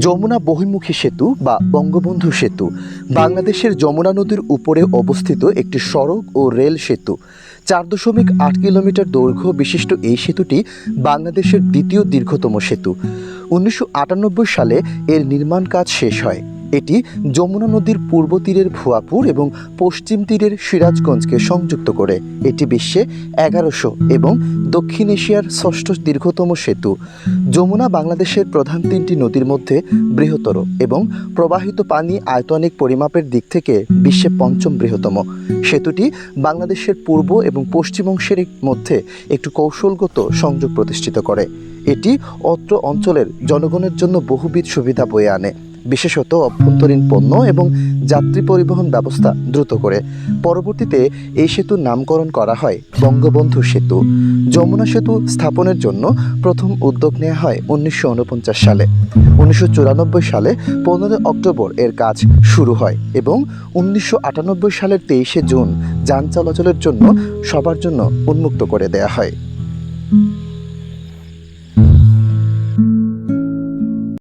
যমুনা বহির্মুখী সেতু বা বঙ্গবন্ধু সেতু, বাংলাদেশের যমুনা নদীর উপরে অবস্থিত একটি সড়ক ও রেল সেতু। চার দশমিক আট কিলোমিটার দৈর্ঘ্য বিশিষ্ট এই সেতুটি বাংলাদেশের দ্বিতীয় দীর্ঘতম সেতু। উনিশশো আটানব্বই সালে এর নির্মাণ কাজ শেষ হয়। এটি যমুনা নদীর পূর্ব তীরের ভুয়াপুর এবং পশ্চিম তীরের সিরাজগঞ্জকে সংযুক্ত করে। এটি বিশ্বে এগারোশো এবং দক্ষিণ এশিয়ার ষষ্ঠ দীর্ঘতম সেতু। যমুনা বাংলাদেশের প্রধান তিনটি নদীর মধ্যে বৃহত্তর এবং প্রবাহিত পানি আয়তনিক পরিমাপের দিক থেকে বিশ্বে পঞ্চম বৃহত্তম। সেতুটি বাংলাদেশের পূর্ব এবং পশ্চিম অংশের মধ্যে একটি কৌশলগত সংযোগ প্রতিষ্ঠিত করে। এটি অত্র অঞ্চলের জনগণের জন্য বহুবিধ সুবিধা বয়ে আনে। বিশেষত অভ্যন্তরীণ পণ্য এবং যাত্রী পরিবহন ব্যবস্থা দ্রুত করে। পরবর্তীতে এই সেতুর নামকরণ করা হয় বঙ্গবন্ধু সেতু। যমুনা সেতু স্থাপনের জন্য প্রথম উদ্যোগ নেওয়া হয় উনিশশো ঊনপঞ্চাশ সালে। উনিশশো চুরানব্বই সালে পনেরো অক্টোবর এর কাজ শুরু হয় এবং উনিশশো আটানব্বই সালের তেইশে জুন যান চলাচলের জন্য সবার জন্য উন্মুক্ত করে দেয়া হয়।